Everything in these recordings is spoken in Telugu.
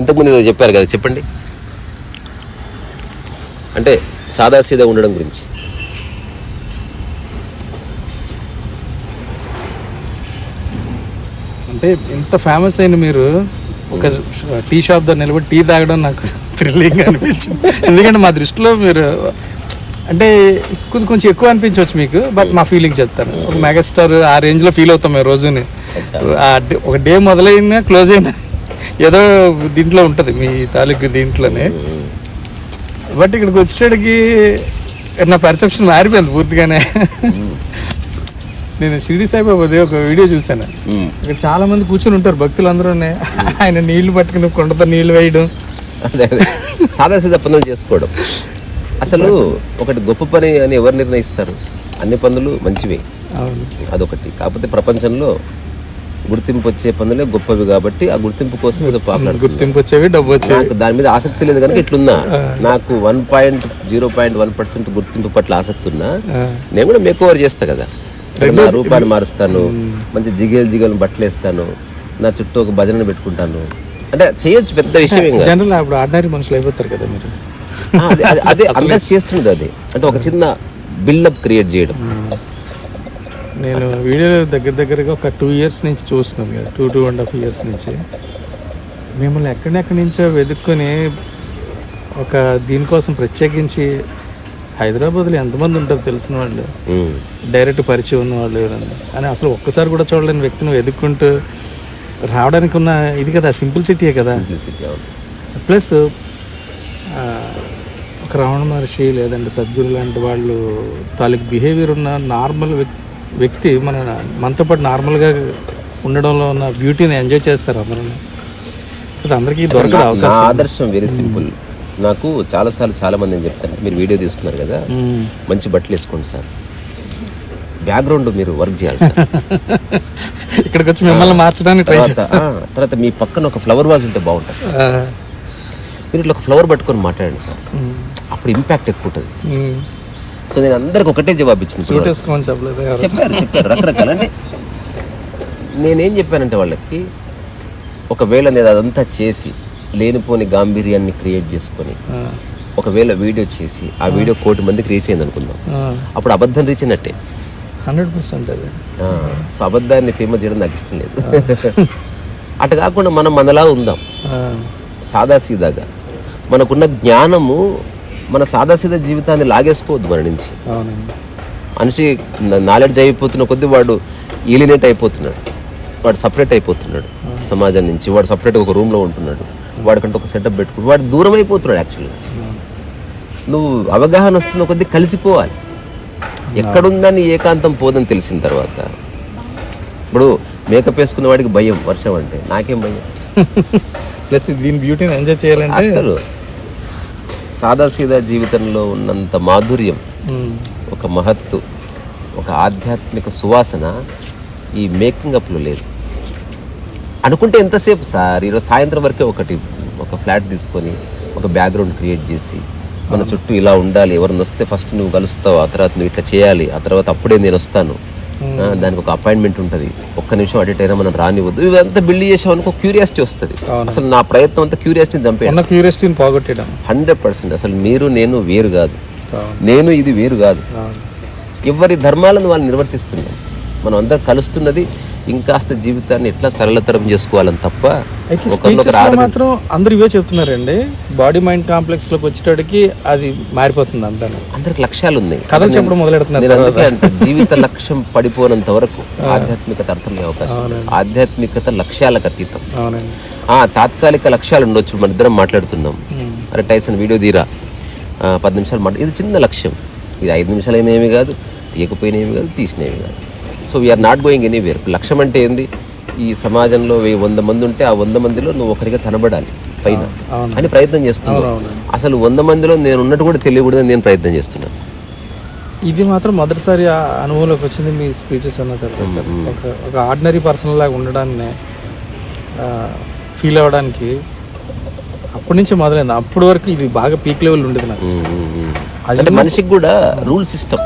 ఇంతకుముందు ఏదో చెప్పారు కదా చెప్పండి. అంటే సాదాసీదా ఉండడం గురించి. అంటే ఇంత ఫేమస్ అయిన మీరు ఒక టీ షాప్ దగ్గర నిలబడి టీ తాగడం నాకు థ్రిల్లింగ్ అనిపించింది. ఎందుకంటే మా దృష్టిలో మీరు అంటే కొంచెం కొంచెం ఎక్కువ అనిపించవచ్చు మీకు బట్ మా ఫీలింగ్ చెప్తాను. ఒక మెగాస్టార్ ఆ రేంజ్లో ఫీల్ అవుతాం మేము రోజుని. ఒక డే మొదలైందా క్లోజ్ అయిందా ఏదో దీంట్లో ఉంటుంది మీ తాలూకు దీంట్లోనే. బట్ ఇక్కడికి వచ్చేటికి నా పర్సెప్షన్ మారిపోయింది పూర్తిగానే. నేను షిరిడి సాయిబాబాది ఒక వీడియో చూశాను. ఇక్కడ చాలా మంది కూర్చొని ఉంటారు భక్తులు అందరూ ఆయన నీళ్ళు పట్టుకుని కొండతో నీళ్ళు వేయడం. అదే సాదాసీదా పనులు చేసుకోవడం. అసలు ఒకటి గొప్ప పని అని ఎవరు నిర్ణయిస్తారు? అన్ని పనులు మంచివే. అదొకటి. కాకపోతే ప్రపంచంలో గుర్తింపు వచ్చే పనులే గొప్పవి కాబట్టి ఆ గుర్తింపు కోసం ఏదో పాపులర్ గుర్తింపు వచ్చేవి డబ్బు వచ్చేవి దాని మీద ఆసక్తి లేదు కనుక ఇట్లున్నా. నాకు one point zero point one percent గుర్తింపు పట్ల ఆసక్తి ఉన్నా నేను కూడా మేక్ ఓవర్ చేస్తా కదా. నా రూపాయలు మారుస్తాను మంచి జిగేలు జిగేలు బట్టలు వేస్తాను నా చుట్టూ ఒక భజనను పెట్టుకుంటాను. అంటే చేయొచ్చు పెద్ద విషయం. జనరల్ అప్పుడు ఆర్డినరీ మనుషులు అయిపోతారు కదా మీరు. అదే- అదే అందరు చేస్తున్నది అదే. అంటే ఒక చిన్న బిల్డప్ క్రియేట్ చేయడం. నేను వీడియో దగ్గర దగ్గరగా ఒక టూ ఇయర్స్ నుంచి చూస్తున్నాను కదా two two and half years నుంచి. మిమ్మల్ని ఎక్కడెక్కడి నుంచో వెతుక్కొని ఒక దీనికోసం ప్రత్యేకించి హైదరాబాద్లో ఎంతమంది ఉంటారు తెలిసిన వాళ్ళు. డైరెక్ట్ పరిచయం ఉన్న వాళ్ళు ఎవరన్నా? అని అసలు ఒక్కసారి కూడా చూడలేని వ్యక్తిని వెతుక్కుంటూ రావడానికి ఉన్న ఇది కదా సింప్లిసిటీయే కదా. Simplicity, అవును. ప్లస్ ఒక రమణ మహర్షి లేదంటే సద్గురు లాంటి వాళ్ళు తాలూకు బిహేవియర్ ఉన్న నార్మల్ వ్యక్తి మన మనతో పాటు నార్మల్గా ఉండడంలో ఉన్న బ్యూటీని ఎంజాయ్ చేస్తారు అందరూ. అది అందరికీ దొరకదు అవకాశం. ఆదర్శం వెరీ సింపుల్ నాకు చాలాసార్లు చాలా మంది ఏం చెప్తాను మీరు వీడియో తీస్తున్నారు కదా. మంచి బట్టలు వేసుకోండి సార్. బ్యాక్గ్రౌండ్ మీరు వర్క్ చేయాలి సార్. ఇక్కడికి వచ్చి మిమ్మల్ని మార్చడానికి ట్రై తర్వాత మీ పక్కన ఒక ఫ్లవర్ వాజ్ ఉంటే బాగుంటుంది సార్. మీరు ఇట్లా ఒక ఫ్లవర్ పట్టుకొని మాట్లాడండి సార్. అప్పుడు ఇంపాక్ట్ ఎక్కువ ఉంటుంది. సో నేను అందరికి ఒకటే జవాబు ఎవరు. చెప్పారు చెప్పారు రకరకాల అంటే నేనేం చెప్పానంటే వాళ్ళకి ఒకవేళ నేను అదంతా చేసి లేనిపోని గాంభీర్యాన్ని క్రియేట్ చేసుకొని ఒకవేళ వీడియో చేసి ఆ వీడియో కోటి మందికి రీచ్ అయింది అనుకుందాం. అప్పుడు అబద్ధం రీచ్ అయినట్టే హండ్రెడ్ పర్సెంట్ అది. సో అబద్ధాన్ని ఫేమస్ చేయడం నాకు ఇష్టం లేదు. అటు కాకుండా మనం మనలా ఉందాం. సాదాసీదాగా. మనకున్న జ్ఞానము మన సాదాసీదా జీవితాన్ని లాగేసుకోవద్దు మన నుంచి. మనిషి నాలెడ్జ్ అయిపోతున్న కొద్దీ వాడు ఈలినేట్ అయిపోతున్నాడు. వాడు సపరేట్ అయిపోతున్నాడు సమాజం నుంచి. వాడు సపరేట్గా ఒక రూమ్లో ఉంటున్నాడు. వాడికంటే ఒక సెటప్ పెట్టుకుని వాడు దూరం అయిపోతున్నాడు యాక్చువల్గా నువ్వు అవగాహన వస్తున్న కొద్దీ కలిసిపోవాలి. ఎక్కడుందని ఏకాంతం పోదని తెలిసిన తర్వాత. ఇప్పుడు మేకప్ వేసుకున్న వాడికి భయం వర్షం అంటే నాకేం భయం? ప్లస్ దీని బ్యూటీని ఎంజాయ్ చేయాలంటే అసలు సాదాసీదా జీవితంలో ఉన్నంత మాధుర్యం ఒక మహత్తు ఒక ఆధ్యాత్మిక సువాసన ఈ మేకింగ్ అప్లో లేదు. అనుకుంటే ఎంతసేపు సార్? ఈరోజు సాయంత్రం వరకే ఒకటి ఒక ఫ్లాట్ తీసుకొని ఒక బ్యాక్గ్రౌండ్ క్రియేట్ చేసి మన చుట్టూ ఇలా ఉండాలి ఎవరిని వస్తే ఫస్ట్ నువ్వు కలుస్తావు ఆ తర్వాత నువ్వు ఇట్లా చేయాలి ఆ తర్వాత అప్పుడే నేను వస్తాను. దానికి ఒక అపాయింట్మెంట్ ఉంటుంది. ఒక్క నిమిషం అడిట్ అయినా మనం రానివ్వద్దు. ఇదంతా బిల్డ్ చేసామనుకో క్యూరియాసిటీ వస్తుంది. అసలు నా ప్రయత్నం అంతా క్యూరియాసిటీని చంపేయాలి ఉన్న క్యూరియాసిటీని హండ్రెడ్ పర్సెంట్. అసలు మీరు నేను వేరు కాదు. నేను ఇది వేరు కాదు. ఎవరి ధర్మాలను వాళ్ళు నిర్వర్తిస్తున్నాం మనం అందరం కలుస్తున్నది ఇంకాస్త జీవితాన్ని ఎట్లా సరళతరం చేసుకోవాలని తప్ప మాత్రం అందరు ఇవే చెప్తున్నారండి. బాడీ మైండ్ కాంప్లెక్స్లోకి వచ్చేటడికి అది మారిపోతుంది అంతా అందరికి లక్ష్యాలు ఉన్నాయి కథలు చెప్పడం మొదలెడుతున్నారు జీవిత లక్ష్యం పడిపోనంత వరకు ఆధ్యాత్మికత అర్థమయ్యే అవకాశం. ఆధ్యాత్మికత లక్ష్యాలకు అతీతం. ఆ తాత్కాలిక లక్ష్యాలు ఉండొచ్చు మన ఇద్దరం మాట్లాడుతున్నాం. అరే టైసన్ వీడియో తీరా? పది నిమిషాలు మాట ఇది చిన్న లక్ష్యం. ఇది ఐదు నిమిషాలు అయినా ఏమి కాదు తీయకపోయినా ఏమి కాదు తీసిన ఏమి కాదు. So we're not going anywhere లక్ష్యం అంటే ఏంది? ఈ సమాజంలో వెయ్యి వంద మంది ఉంటే ఆ వంద మందిలో నువ్వు ఒకరిగా కనబడాలి. పైన. అని ప్రయత్నం చేస్తున్నావు. అసలు వంద మందిలో నేను ఉన్నట్టు కూడా తెలియకూడదని నేను ప్రయత్నం చేస్తున్నాను. ఇది మాత్రం మొదటిసారి అనుభవంలోకి వచ్చింది మీ స్పీచెస్ అన్న తర్వాత. సార్ ఒక ఆర్డినరీ పర్సన్ లాగా ఉండడాన్ని ఫీల్ అవ్వడానికి అప్పటి నుంచి మొదలైంది. అప్పటి వరకు ఇది బాగా పీక్ లెవెల్ ఉండేది నాకు. అంటే మనిషికి కూడా rule system.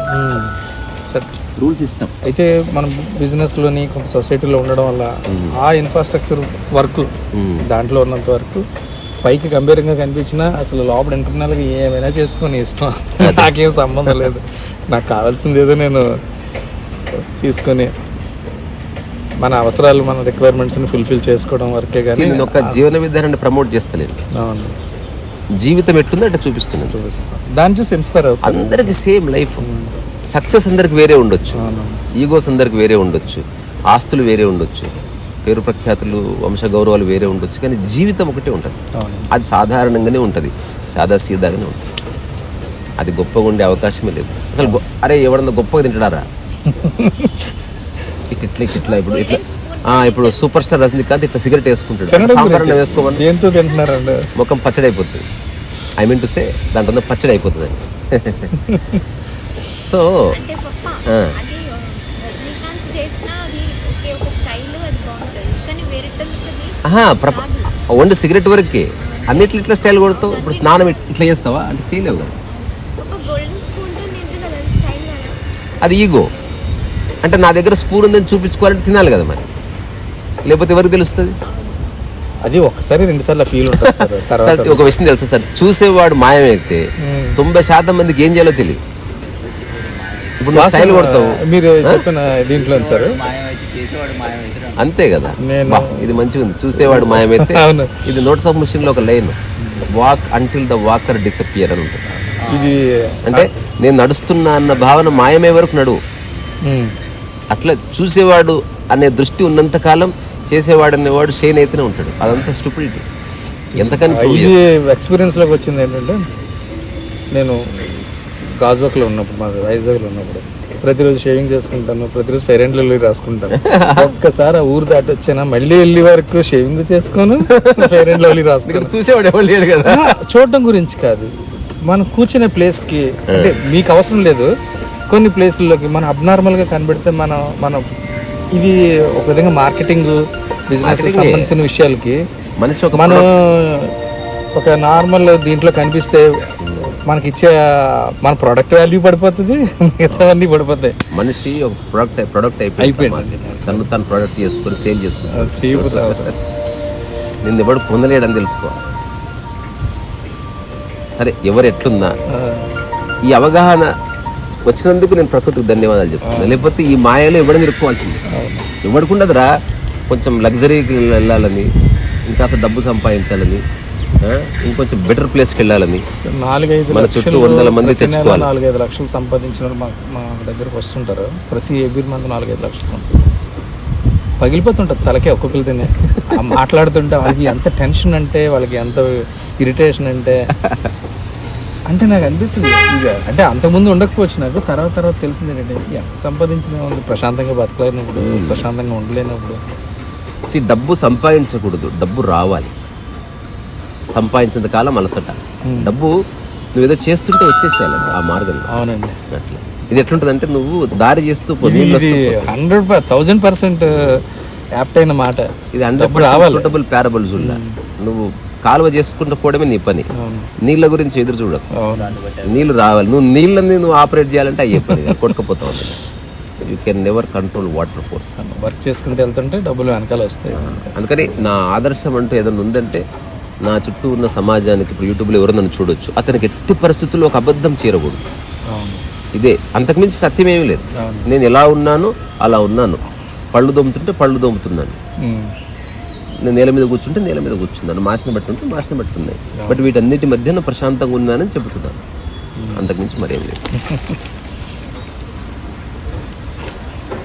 Sir. Rule system. అయితే మనం బిజినెస్లోని కొంత సొసైటీలో ఉండడం వల్ల ఆ ఇన్ఫ్రాస్ట్రక్చర్ వర్క్ దాంట్లో ఉన్నంత వరకు పైకి గంభీరంగా కనిపించినా అసలు లోపల ఇంటర్నల్గా ఏమైనా చేసుకొని ఇష్టం. నాకేం సంబంధం లేదు. నాకు కావాల్సింది ఏదో నేను తీసుకొని మన అవసరాలు మన రిక్వైర్మెంట్స్ని ఫుల్ఫిల్ చేసుకోవడం వరకే కానీ నేను ఒక జీవన విధానాన్ని ప్రమోట్ చేస్తలేను. అవును. జీవితం ఎట్లుందో అంటే చూపిస్తున్నాను. చూపిస్తాను దాన్ని చూసి ఇన్స్పైర్ అవుతాను అందరికి సేమ్ లైఫ్ సక్సెస్ అందరికి వేరే ఉండొచ్చు. ఈగోస్ అందరికి వేరే ఉండొచ్చు. ఆస్తులు వేరే ఉండొచ్చు. పేరు ప్రఖ్యాతులు వంశ గౌరవాలు వేరే ఉండొచ్చు. కానీ జీవితం ఒకటే ఉంటుంది. అది సాధారణంగానే ఉంటుంది. సాదా సీదాగానే ఉంటుంది. అది గొప్పగా ఉండే అవకాశమే లేదు. అసలు అరే ఎవడన్నా గొప్పగా తింటాడారా ఇట్లా ఇట్లా ఇప్పుడు ఇట్లా. ఇప్పుడు సూపర్ స్టార్ రజనీకాంత్ ఇట్లా సిగరెట్ వేసుకుంటాడు. తినడం సాంబార్ గురించి. వేసుకోమని. తింటున్నారండి? ముఖం పచ్చడి అయిపోతుంది ఐ మీన్ టు సే దాంట్లో పచ్చడి అయిపోతుంది సో అంటే పప్ప ఆ. అది ఆ, రజనీకాంత్ చేసిన అది ఒకే ఒక స్టైల్ అది బాగుంటుంది. కానీ వేరే ఆహా ప్రప ఓన్లీ సిగరెట్ వరకే. అన్నిట్లో ఇట్లా స్టైల్ కొడతావు? ఇప్పుడు స్నానం ఇట్- ఇట్లా చేస్తావా? అంటే చేయలేవు కదా. ఒక గోల్డెన్ స్పూన్తో తింటుంది కదా అది స్టైల్ కదా. అది ఈగో అంటే నా దగ్గర స్పూన్ ఉందని చూపించుకోవాలంటే తినాలి కదా మరి. లేకపోతే ఎవరికి తెలుస్తుంది? అది ఒక్కసారి రెండు సార్లు ఫీల్ ఉంటుంది సార్. తర్వాత సార్, ఒక విషయం తెలుసా సార్? చూసేవాడు మాయమైతే తొంభై శాతం మందికి ఏం చేయాలో తెలియదు. ఇప్పుడు స్టైల్ కొడతావు. మీరు చెప్పిన దీంట్లో సార్ అంతే కదా. ఇది మంచిగా ఉంది. చూసేవాడు మాయమైతే ఇది నోట్స్ ఆఫ్ మిషన్లో ఒక line. Walk until the walker disappear అని ఉంటుంది. ఇది అంటే నేను నడుస్తున్నా అన్న భావన మాయమే వరకు నడువు అట్లా చూసేవాడు అనే దృష్టి ఉన్నంత కాలం చేసేవాడు అనేవాడు షేన్ అయితేనే ఉంటాడు. అదంతా స్టూపిడిటీ ఎంతకని prove ఇది ఎక్స్పీరియన్స్లోకి వచ్చింది ఏంటంటే నేను గాజువాక్లో ఉన్నప్పుడు మాది వైజాగ్లో ఉన్నప్పుడు ప్రతిరోజు షేవింగ్ చేసుకుంటాను ప్రతిరోజు ఫెయిర్ అండ్ లవ్లీ రాసుకుంటాను. ఒక్కసారి ఆ ఊరు దాటి వచ్చానా మళ్ళీ వెళ్ళి వరకు షేవింగ్ చేసుకోను ఫెయిర్ అండ్ లవ్లీ రాసుకున్నాను. చూసేవాడు ఎవరు లేడు కదా? చూడటం గురించి కాదు. మనం కూర్చునే ప్లేస్కి అంటే మీకు అవసరం లేదు. కొన్ని ప్లేసుల్లోకి మనం అబ్నార్మల్గా కనబడితే మనం మనం ఇది ఒక విధంగా మార్కెటింగ్ బిజినెస్ సంబంధించిన విషయాలకి మనిషి ఒక మనం ఒక నార్మల్ దీంట్లో కనిపిస్తే మనకి ఇచ్చే మన ప్రొడక్ట్ వాల్యూ పడిపోతుంది మిగతావన్నీ పడిపోతాయి. మనిషి ఒక ప్రొడక్ట్ ప్రొడక్ట్ అయిపోయింది. తను తను ప్రొడక్ట్ చేసుకొని సేల్ ఉంటాయి. నిన్ను ఎవడు పొందలేడని తెలుసుకో సరే ఎవరు ఎట్లున్నా ఆ, ఈ అవగాహన వచ్చినందుకు నేను ప్రకృతికి ధన్యవాదాలు చెప్తున్నా లేకపోతే ఈ మాయలో ఎవడని ఇరుక్కోవాల్సింది ఎవరికి ఉండదురా కొంచెం లగ్జరీకి వెళ్ళాలని ఇంకా అసలు డబ్బు సంపాదించాలని ఇంకొంచెం బెటర్ ప్లేస్కి వెళ్ళాలని నాలుగైదు మన చుట్టూ లక్షలు వందల మంది తెచ్చుకోవాలి. నాలుగైదు లక్షలు సంపాదించిన మా మా దగ్గరకు వస్తుంటారు. ప్రతి ఎవ్రీ మంత్ నాలుగైదు లక్షలు సంపాదించారు పగిలిపోతుంటుంది తలకే ఒక్కొక్కరు తినే. ఆ మాట్లాడుతుంటే వాళ్ళకి ఎంత టెన్షన్ అంటే వాళ్ళకి ఎంత ఇరిటేషన్ అంటే. అంటే నాకు అనిపిస్తుంది. ఇక అంటే అంతకుముందు ఉండకపోవచ్చు నాకు. తర్వాత తర్వాత తెలిసింది ఏంటంటే ఎంత సంపాదించిన ఉంది ప్రశాంతంగా బతకలేనప్పుడు ప్రశాంతంగా ఉండలేనప్పుడు. డబ్బు సంపాదించకూడదు. డబ్బు రావాలి. సంపాదించినంత కాలం అలసట. డబ్బు నువ్వు ఏదో చేస్తుంటే వచ్చేసేయాలి ఆ మార్గంలో అవునండి. అట్లా. ఇది ఎట్లుంటది అంటే నువ్వు దారి చేస్తూ. హండ్రెడ్ థౌజండ్ పర్సెంట్ యాప్ట్ అయిన మాట. ఇది హండ్రెడ్. సూటబుల్ ప్యారబుల్ జుల్లా నువ్వు కాలువ చేసుకుంటూ పోవడమే నీ పని. నీళ్ళ గురించి ఎదురు చూడకు. నీళ్ళు రావాలి. నువ్వు నీళ్ళని నువ్వు ఆపరేట్ చేయాలంటే అయ్యే పని. కొట్టుకుపోతావు. You can never control water force work చేసుకుంటూ వెళ్తుంటే డబ్బులు వెనకాల వస్తాయి. అందుకని నా ఆదర్శం అంటూ ఏదైనా ఉందంటే నా చుట్టూ ఉన్న సమాజానికి ఇప్పుడు యూట్యూబ్లో ఎవరో నన్ను చూడొచ్చు. అతనికి ఎట్టి పరిస్థితుల్లో ఒక అబద్ధం చేరకూడదు. ఇదే అంతకుమించి సత్యం ఏమీ లేదు. నేను ఎలా ఉన్నానో అలా ఉన్నాను. పళ్ళు దొమ్ముతుంటే పళ్ళు దొమ్ముతున్నాను. నేను నేల మీద కూర్చుంటే నేల మీద కూర్చున్నాను. మాసిన బట్టి ఉంటే మాసిన బట్టి ఉన్నాయి. బట్ వీటన్నిటి మధ్యన ప్రశాంతంగా ఉన్నానని చెబుతున్నాను. అంతకుమించి మరేం లేదు.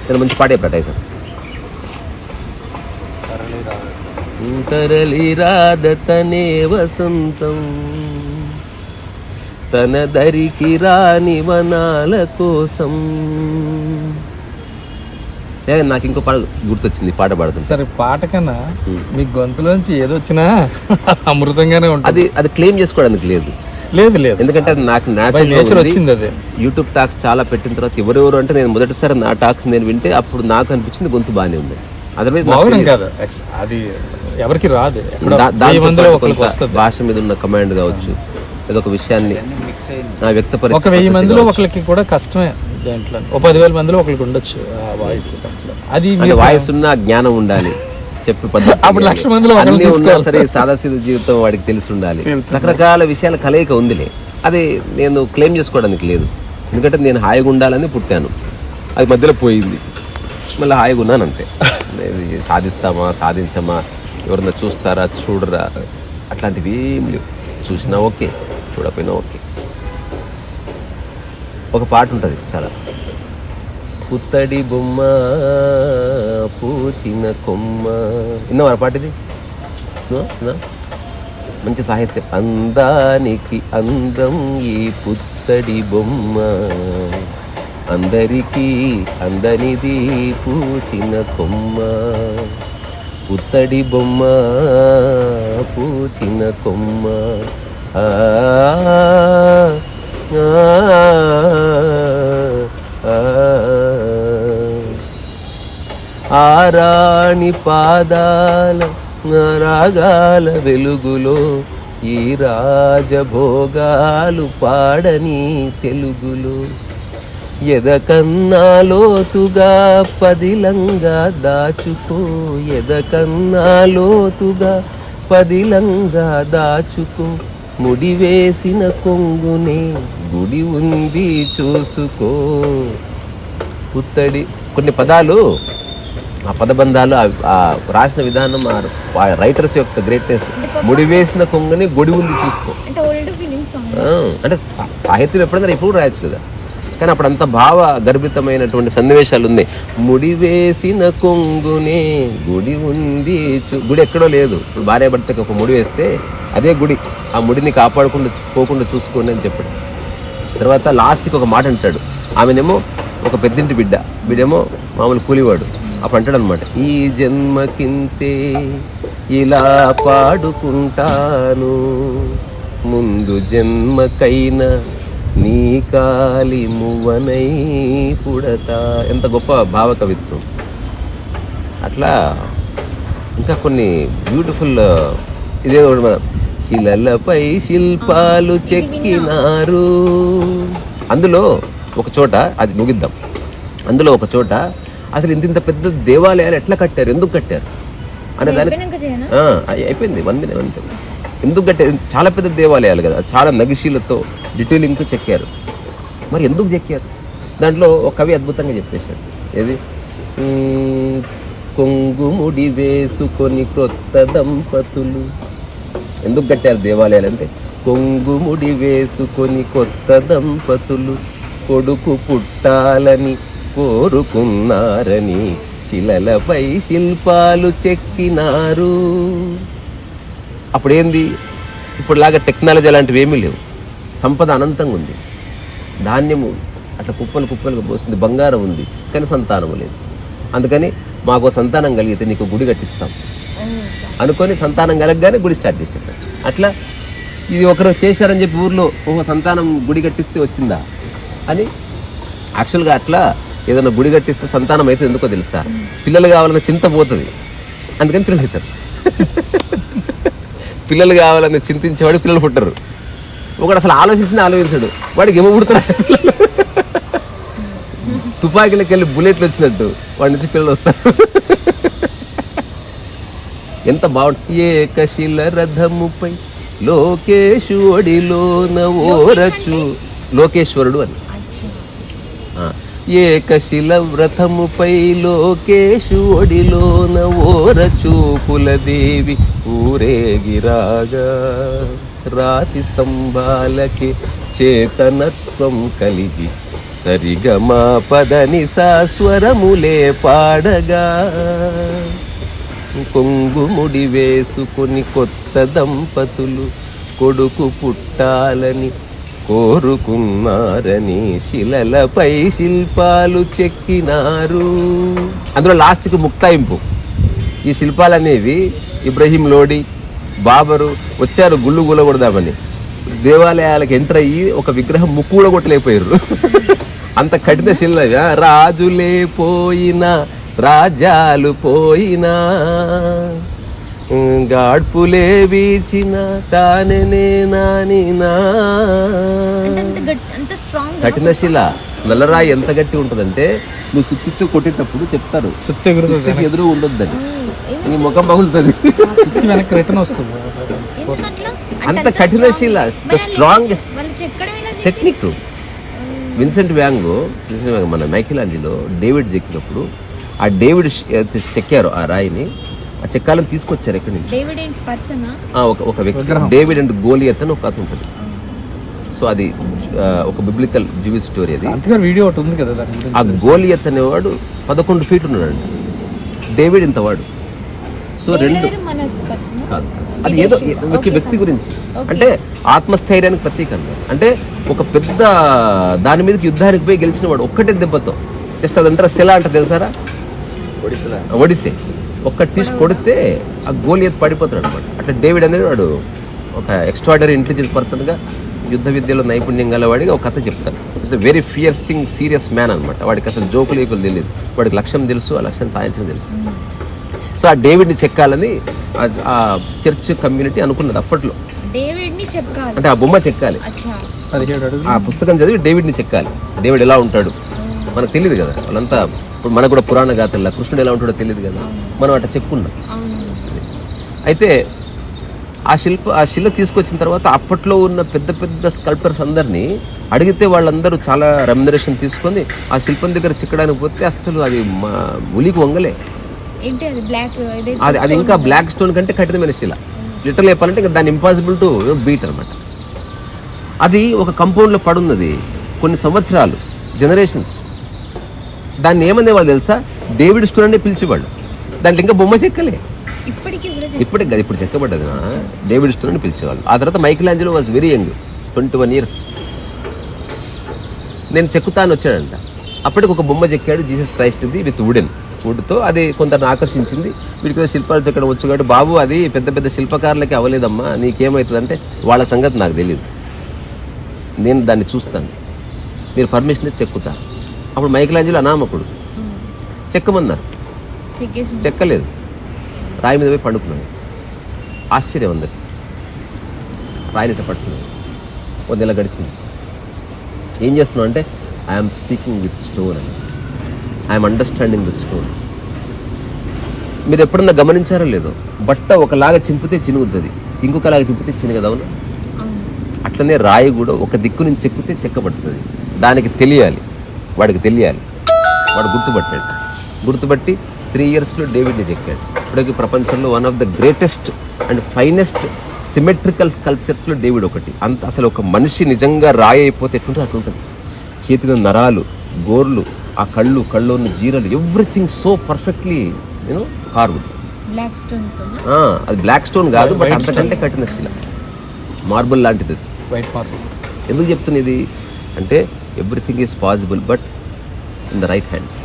నేను మంచి పాటే ప్రటైసాను తరలి రాదతనే వసంతం. తన దరికి రాని వనాల కోసం. నాకు ఇంకో పాట గుర్తొచ్చింది పాట పాడుతుంది సరే పాట కన్నా మీ గొంతులోంచి ఏదో వచ్చినా అమృతంగానే ఉంటుంది. అది అది క్లెయిమ్ చేసుకోవడానికి లేదు. లేదు లేదు. ఎందుకంటే అది నాకు నేచర్ వచ్చింది అది. యూట్యూబ్ టాక్స్ చాలా పెట్టిన తర్వాత ఎవరెవరు అంటే నేను మొదటిసారి నా టాక్స్ నేను వింటే అప్పుడు నాకు అనిపించింది గొంతు బాగానే ఉంది. అదర్వైజ్ కాదు. అది ఎవరికి రాదు. ఎక్కడో వెయ్యి మందిలో ఒకరికి వస్తుంది. భాష మీద ఉన్న కమాండ్ కావచ్చు. ఏదో ఒక విషయాన్ని ఒక వెయ్యి మందిలో. ఒకరికి కూడా కష్టమే దాంట్లో. ఒక పదివేల మందిలో ఒకరికి ఉండొచ్చు ఆ వాయిస్ అది వాయిస్ ఉన్న జ్ఞానం ఉండాలి. చెప్పి అప్పుడు లక్ష మందిలో అన్నీ ఉన్నా. సరే సాదాసీద జీవితం వాడికి తెలిసి ఉండాలి. రకరకాల విషయాల కలయిక ఉందిలే. అది నేను క్లెయిమ్ చేసుకోవడానికి లేదు. ఎందుకంటే నేను హాయిగా ఉండాలని పుట్టాను. అది మధ్యలో పోయింది. మళ్ళీ హాయిగా ఉన్నాను అంతే సాధిస్తామా సాధించమా? ఎవరన్నా చూస్తారా చూడరా? అట్లాంటివి ఏం లేవు. చూసినా ఓకే చూడకపోయినా ఓకే. ఒక పాట ఉంటుంది చాలా. పుత్తడి బొమ్మ పూచిన కొమ్మ. విన్నావా పాట ఇది మంచి సాహిత్యం. అందానికి అందం ఈ పుత్తడి బొమ్మ. అందరికీ అందనిది పూచిన కొమ్మ. పుత్తడి బొమ్మ పూచిన కొమ్మ. ఆ, ఆరాణి పాదాల రాగాల వెలుగులో ఈ రాజభోగాలు పాడని తెలుగులో. ఎదకన్నా లోతుగా పదిలంగా దాచుకో ఎదకన్నా లోతుగా పదిలంగా దాచుకో. ముడివేసిన కొంగునే గుడి ఉంది చూసుకో. పుత్తడి కొన్ని పదాలు ఆ పదబంధాలు ఆ- రాసిన విధానం ఆ రైటర్స్ యొక్క గ్రేట్నెస్ ముడివేసిన కొంగని గుడి ఉంది చూసుకో. అంటే సాహిత్యం ఎప్పుడైనా ఎప్పుడు రాయొచ్చు కదా. కానీ అప్పుడు అంత భావ గర్భితమైనటువంటి సన్నివేశాలు ఉంది ముడివేసిన కొంగునే గుడి ఉంది గుడి ఎక్కడో లేదు. ఇప్పుడు భార్య భర్తకి ఒక ముడి వేస్తే అదే గుడి. ఆ ముడిని కాపాడకుండా పోకుండా చూసుకోండి అని చెప్పాడు. తర్వాత లాస్ట్కి ఒక మాట అంటాడు. ఆమెనేమో ఒక పెద్దింటి బిడ్డ బిడ్డేమో మామూలు కూలివాడు. అప్పుడు అంటాడు అనమాట ఈ జన్మకింతే ఇలా పాడుకుంటాను. ముందు జన్మకైనా నీ కాలి మువ్వనై పుడతా. ఎంత గొప్ప భావ కవిత్వం అట్లా ఇంకా కొన్ని బ్యూటిఫుల్ ఇదే మన శిలలపై శిల్పాలు చెక్కినారు. అందులో ఒక చోట అది ముగిద్దాం. అందులో ఒక చోట అసలు ఇంత ఇంత పెద్ద దేవాలయాలు ఎట్లా కట్టారు? ఎందుకు కట్టారు? అనే దానికి అయి- అయిపోయింది వన్ మినిట్ ఎందుకు కట్టారు? చాలా పెద్ద దేవాలయాలు కదా చాలా నగిషీలతో డీటెయిలింగ్తో చెక్కారు. మరి ఎందుకు చెక్కారు? దాంట్లో ఒక కవి అద్భుతంగా చెప్పేశాడు. ఏది? కొంగుముడి వేసుకొని క్రొత్త దంపతులు. ఎందుకు కట్టారు దేవాలయాలు అంటే? కొంగుముడి వేసుకొని కొత్త దంపతులు. కొడుకు పుట్టాలని కోరుకున్నారని శిలలపై శిల్పాలు చెక్కినారు. అప్పుడేంది? ఇప్పుడులాగా టెక్నాలజీ అలాంటివి ఏమీ లేవు. సంపద అనంతంగా ఉంది. ధాన్యము అట్లా కుప్పలు కుప్పలుగా పోస్తుంది బంగారం ఉంది కానీ సంతానం లేదు. అందుకని మాకు సంతానం కలిగితే నీకు గుడి కట్టిస్తాం. అనుకొని సంతానం కలగగానే గుడి స్టార్ట్ చేసేట అట్లా ఇది ఒకరు చేశారని చెప్పి ఊర్లో ఓహో సంతానం గుడి కట్టిస్తే వచ్చిందా అని యాక్చువల్గా అట్లా ఏదైనా గుడి కట్టిస్తే సంతానం అయితే ఎందుకో తెలుసా? పిల్లలు కావాలన్న చింత పోతుంది. అందుకని పిల్లలు అవుతారు. పిల్లలు కావాలని చింతించేవాడు పిల్లలు పుట్టరు. ఒకడు అసలు ఆలోచించిన ఆలోచించాడు. వాడికి ఏమో పుడతారు తుపాకీలకి వెళ్ళి బుల్లెట్లు వచ్చినట్టు. వాడి నుంచి పిల్లలు వస్తారు. ఎంత బాగుంటుంది ఏకశిల రథముపై లోకేశుడిలోన ఓరచు. లోకేశ్వరుడు అని. ఏకశిల వ్రతముపై లోకేశుడిలోన ఓరచూపుల దేవి ఊరేగిరాగా రాతి స్తంభాలకి చేతనత్వం కలిగి సరిగమా పదని సాస్వరములే పాడగా. కొంగుముడి వేసుకుని కొత్త దంపతులు కొడుకు పుట్టాలని కోరుకున్నారని శిలలపై శిల్పాలు చెక్కినారు. అందులో లాస్ట్కి ముక్తాయింపు. ఈ శిల్పాలు అనేవి ఇబ్రహీం లోడి బాబరు వచ్చారు గుళ్ళు గులగొడదామని దేవాలయాలకు ఎంటర్ అయ్యి ఒక విగ్రహం ముక్కు కూడా కొట్టలేకపోయారు అంత కఠిన శిల రాజులే పోయినా రాజాలు పోయినా గాడ్పులే వీచిన తాననే నానినా. అంటే అంత నల్లరాయి ఎంత గట్టి ఉంటుందంటే నువ్వు సుత్తితో కొట్టేటప్పుడు చెప్తారు. సుత్తి ఎదురు ఉండొద్దని. నీ ముఖం పగులుతుంది సుత్తి వెనక్కి రిటర్న్ వస్తుంది. అంత కఠినశీల the strongest? Technique Vincent Wang Vincent Wang మన మైకిల్ ఆంజిలో డేవిడ్ చెక్కినప్పుడు ఆ డేవిడ్ అయితే చెక్కారు ఆ రాయిని. ఆ చెక్కాలను తీసుకొచ్చారు ఎక్కడి నుంచి? ఒక వ్యక్తి. డేవిడ్ అండ్ గోలియత్ అని ఒక కథ ఉంటుంది. సో అది ఒక బిబ్లికల్ జివి స్టోరీ అది. అంతగా వీడియో ఒకటి ఉంది కదా. ఆ గోలియత్ అనేవాడు పదకొండు ఫీట్ ఉన్నాడు డేవిడ్ ఇంతవాడు. సో రెండు కాదు. అది ఏదో ఒక వ్యక్తి గురించి. అంటే ఆత్మస్థైర్యానికి ప్రతీక అన్నమాట అంటే ఒక పెద్ద దాని మీదకి యుద్ధానికి పోయి గెలిచిన వాడు ఒక్కటే దెబ్బతో. జస్ట్ అది అంటారా శిల అంటే తెలుసారా? ఒడిసే ఒక్కటి తీసి కొడితే ఆ గోలి ఎత్తి పడిపోతాడు అనమాట అట్లా డేవిడ్ అనేది వాడు ఒక ఎక్స్ట్రాడరీ ఇంటెలిజెంట్ పర్సన్గా యుద్ధ విద్యలో నైపుణ్యం గలవాడిగా ఒక కథ చెప్తాను. It's very piercing serious man అనమాట వాడికి అసలు జోకులు ఏకులు తెలియదు వాడికి లక్ష్యం తెలుసు ఆ లక్ష్యం సాధించడం తెలుసు. సో ఆ డేవిడ్ని చెక్కాలని ఆ- చర్చ్ కమ్యూనిటీ అనుకున్నది అప్పట్లో. డేవిడ్ని చెక్కాలి. అంటే ఆ బొమ్మ చెక్కాలి. ఆ పుస్తకం చదివి డేవిడ్ని చెక్కాలి. డేవిడ్ ఎలా ఉంటాడు? మనకు తెలియదు కదా. వాళ్ళంతా ఇప్పుడు మనకు కూడా పురాణ గాథల్లో కృష్ణుడు ఎలా ఉంటాడో తెలియదు కదా. మనం అట్లా చెప్పుకున్నాం. అవును. అయితే ఆ శిల్ప ఆ శిల తీసుకొచ్చిన తర్వాత అప్పట్లో ఉన్న పెద్ద పెద్ద స్కల్ప్టర్స్ అందరినీ అడిగితే వాళ్ళందరూ చాలా రెమ్యునరేషన్ తీసుకొని ఆ శిల్పం దగ్గర చిక్కడానికి పోతే అసలు అది మా ఉలికి వంగలే. అది అది అది ఇంకా బ్లాక్ స్టోన్ కంటే కఠినమైన శిల. లిటరల్ చెప్పాలంటే ఇంకా దాని ఇంపాసిబుల్ టు బీట్ అనమాట అది ఒక కంపౌండ్లో పడున్నది కొన్ని సంవత్సరాలు జనరేషన్స్ దాన్ని ఏమనేవాళ్ళు తెలుసా? డేవిడ్ స్టోన్ అనే పిలిచేవాళ్ళు. దాంట్లో ఇంకా బొమ్మ చెక్కలే. ఇప్పటికీ కాదు ఇప్పుడు చెక్కబడ్డది. డేవిడ్ స్టోన్ అని పిలిచేవాళ్ళు. ఆ తర్వాత Michelangelo was very young twenty one years. నేను చెక్కుతాను వచ్చాడంట. అప్పటికి ఒక బొమ్మ చెక్కాడు జీసస్ క్రైస్ట్ది విత్ వుడెన్. వుడ్తో అది కొందరిని ఆకర్షించింది. వీడికి శిల్పాలు చెక్కడం వచ్చు కాబట్టి బాబు అది పెద్ద పెద్ద శిల్పకారులకి అవ్వలేదమ్మా నీకేమవుతుందంటే వాళ్ళ సంగతి నాకు తెలియదు నేను దాన్ని చూస్తాను. మీరు పర్మిషన్ చెక్కుతా. అప్పుడు మైకిల్ ఆంజలో అనామకుడు చెక్కమన్నారు. చెక్కలేదు. రాయి మీద పోయి పండుకున్నాడు ఆశ్చర్యం అందరికి రాయిని ఇట్లా పట్టుకున్నాడు ఓ నెల గడిచింది. ఏం చేస్తున్నావు అంటే ఐఎమ్ స్పీకింగ్ విత్ స్టోన్ అని ఐఎమ్ అండర్స్టాండింగ్ ద స్టోన్ మీరు ఎప్పుడన్నా గమనించారో లేదో బట్ట ఒకలాగా చింపితే చినుగుతుంది ఇంకొకలాగా చింపితే చినగదు అవును. అట్లనే రాయి కూడా ఒక దిక్కు నుంచి చెక్కితే చెక్కబడుతుంది. దానికి తెలియాలి. వాడికి తెలియాలి. వాడు గుర్తుపట్టాడు. గుర్తుపట్టి త్రీ ఇయర్స్లో డేవిడ్ని చెక్కాడు. ఇప్పటికి ప్రపంచంలో one of the greatest and finest symmetrical స్కల్ప్చర్స్లో David ఒకటి. అంత అసలు ఒక మనిషి నిజంగా రాయి అయిపోతే ఎట్లుంటుంది అట్లుంటుంది. చేతిలో నరాలు గోర్లు ఆ కళ్ళు కళ్ళు ఉన్న జీరలు ఎవ్రీథింగ్ సో పర్ఫెక్ట్లీ నేను కార్వుడ్ బ్లాక్ స్టోన్తో అది బ్లాక్ స్టోన్ కాదు బట్ అంతకంటే కఠిన శిల. మార్బుల్ లాంటిది. వైట్ మార్బుల్ ఎందుకు చెప్తున్నా ఇది? అంటే everything is possible but in the right hands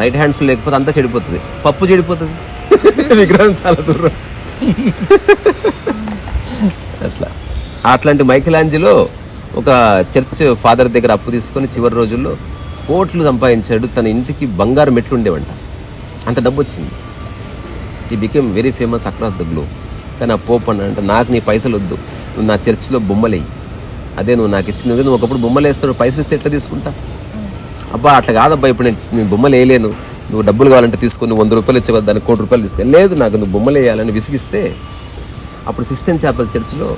right hands లేకపోతే అంతా చెడిపోతుంది. పప్పు చెడిపోతుంది. విగ్రహం చాలా దూరం. అట్లా. అట్లాంటి మైకిలాంజిలో ఒక చర్చ్ ఫాదర్ దగ్గర అప్పు తీసుకొని చివరి రోజుల్లో కోట్లు సంపాదించాడు. తన ఇంటికి బంగారు మెట్లు ఉండేవంట. అంత డబ్బు వచ్చింది. ఈ became very famous across the globe కానీ ఆ పోప్ అని అంటే నాకు నీ పైసలు వద్దు. నువ్వు నా చర్చిలో బొమ్మలేయి. అదే నువ్వు నాకు ఇచ్చిన నువ్వు ఒకప్పుడు బొమ్మలు వేస్తాడు పైసలు ఇస్తే ఎట్లా తీసుకుంటా? అబ్బా అట్లా కాదబ్బా ఇప్పుడు నేను నేను బొమ్మలు వేయలేను. నువ్వు డబ్బులు కావాలంటే తీసుకొని వంద రూపాయలు ఇచ్చేవద్దు దానికి కోటి రూపాయలు తీసుకొని లేదు నాకు నువ్వు బొమ్మలు వేయాలని విసిగిస్తే అప్పుడు సిస్టన్ చాపెల్ చర్చిలో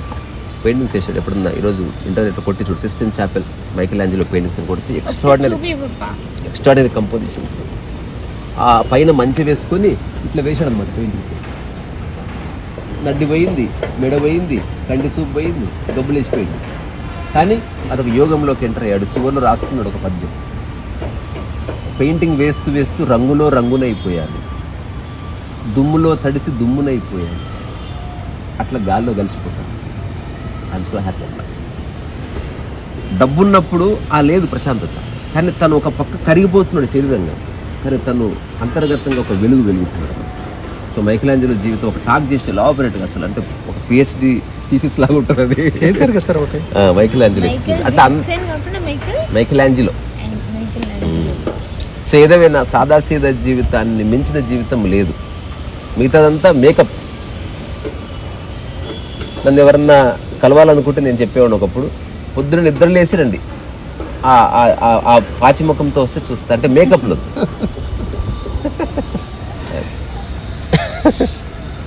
పెయింటింగ్స్ వేసాడు ఎప్పుడన్నా? ఈరోజు ఇంటర్నెట్లో కొట్టి చూడు. Sistine Chapel Michelangelo paintings అని కొడితే ఎక్స్ట్రాడినరీ ఎక్స్ట్రాడినరీ కంపోజిషన్స్ ఆ పైన మంచి వేసుకొని ఇట్లా వేసాడు అనమాట పెయింటింగ్స్ నడ్డి పోయింది మెడ పోయింది కండి సూప్ పోయింది గబ్బులు వేసిపోయింది. కానీ అదొక యోగంలోకి ఎంటర్ అయ్యాడు. చివరిలో రాసుకున్నాడు ఒక పద్యం. పెయింటింగ్ వేస్తూ వేస్తూ రంగులో రంగునైపోయాను దుమ్ములో తడిసి దుమ్మునైపోయాను అట్లా గాల్లో కలిసిపోతాను ఐఎమ్ సో హ్యాపీ డబ్బున్నప్పుడు ఆ లేదు ప్రశాంతత. కానీ తను ఒక పక్క కరిగిపోతున్నాడు శరీరంగా. కానీ తను అంతర్గతంగా ఒక వెలుగు వెలుగుతున్నాడు. సో మైకిలాంజలో జీవితం ఒక టాక్ చేసి ఎలాబరేట్గా అసలు? అంటే ఒక పిహెచ్డి థీసిస్ లాగా ఉంటుంది అది. చేశారు కదా సార్ ఒకటి. మైకిలాంజలో మైకల్ అంటే మైకిలాంజిలో. సో ఏదేమైనా సాదాసీదా జీవితాన్ని మించిన జీవితం లేదు. మిగతాదంతా మేకప్. నన్ను ఎవరన్నా కలవాలనుకుంటే నేను చెప్పేవాడు ఒకప్పుడు. పొద్దున నిద్ర లేసి రండి. ఆ- ఆ- పాచి ముఖంతో వస్తే చూస్తా. అంటే మేకప్లో.